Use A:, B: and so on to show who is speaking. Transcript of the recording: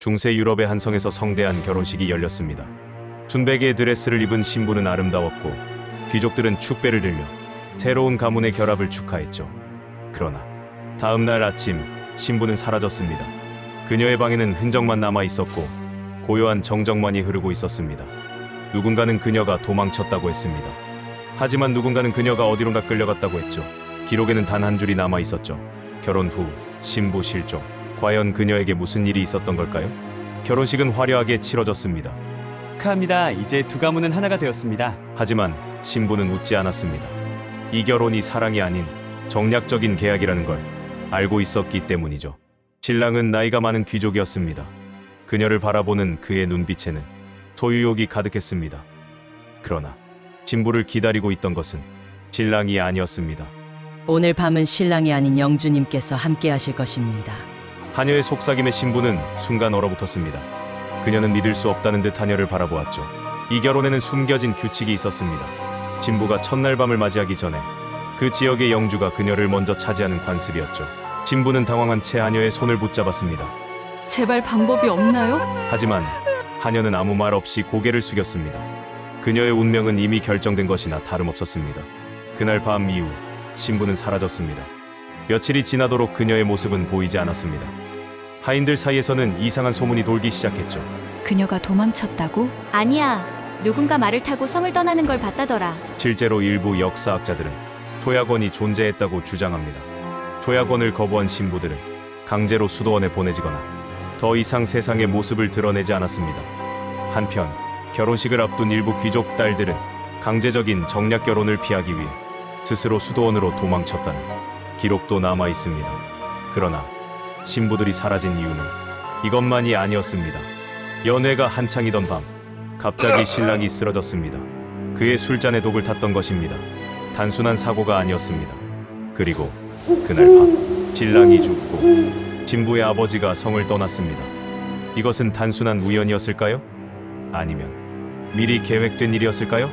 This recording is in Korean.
A: 중세 유럽의 한 성에서 성대한 결혼식이 열렸습니다. 순백의 드레스를 입은 신부는 아름다웠고 귀족들은 축배를 들며 새로운 가문의 결합을 축하했죠. 그러나 다음 날 아침 신부는 사라졌습니다. 그녀의 방에는 흔적만 남아 있었고 고요한 정적만이 흐르고 있었습니다. 누군가는 그녀가 도망쳤다고 했습니다. 하지만 누군가는 그녀가 어디론가 끌려갔다고 했죠. 기록에는 단 한 줄이 남아 있었죠. 결혼 후 신부 실종. 과연 그녀에게 무슨 일이 있었던 걸까요? 결혼식은 화려하게 치러졌습니다.
B: 축하합니다. 이제 두 가문은 하나가 되었습니다.
A: 하지만 신부는 웃지 않았습니다. 이 결혼이 사랑이 아닌 정략적인 계약이라는 걸 알고 있었기 때문이죠. 신랑은 나이가 많은 귀족이었습니다. 그녀를 바라보는 그의 눈빛에는 소유욕이 가득했습니다. 그러나 신부를 기다리고 있던 것은 신랑이 아니었습니다.
C: 오늘 밤은 신랑이 아닌 영주님께서 함께 하실 것입니다.
A: 하녀의 속삭임에 신부는 순간 얼어붙었습니다. 그녀는 믿을 수 없다는 듯 하녀를 바라보았죠. 이 결혼에는 숨겨진 규칙이 있었습니다. 신부가 첫날 밤을 맞이하기 전에 그 지역의 영주가 그녀를 먼저 차지하는 관습이었죠. 신부는 당황한 채 하녀의 손을 붙잡았습니다.
D: 제발 방법이 없나요?
A: 하지만 하녀는 아무 말 없이 고개를 숙였습니다. 그녀의 운명은 이미 결정된 것이나 다름없었습니다. 그날 밤 이후 신부는 사라졌습니다. 며칠이 지나도록 그녀의 모습은 보이지 않았습니다. 하인들 사이에서는 이상한 소문이 돌기 시작했죠.
D: 그녀가 도망쳤다고?
E: 아니야. 누군가 말을 타고 성을 떠나는 걸 봤다더라.
A: 실제로 일부 역사학자들은 초약원이 존재했다고 주장합니다. 초약원을 거부한 신부들은 강제로 수도원에 보내지거나 더 이상 세상의 모습을 드러내지 않았습니다. 한편 결혼식을 앞둔 일부 귀족 딸들은 강제적인 정략 결혼을 피하기 위해 스스로 수도원으로 도망쳤다는 기록도 남아 있습니다. 그러나 신부들이 사라진 이유는 이것만이 아니었습니다. 연애가 한창이던 밤 갑자기 신랑이 쓰러졌습니다. 그의 술잔에 독을 탔던 것입니다. 단순한 사고가 아니었습니다. 그리고 그날 밤 신랑이 죽고 신부의 아버지가 성을 떠났습니다. 이것은 단순한 우연이었을까요? 아니면 미리 계획된 일이었을까요?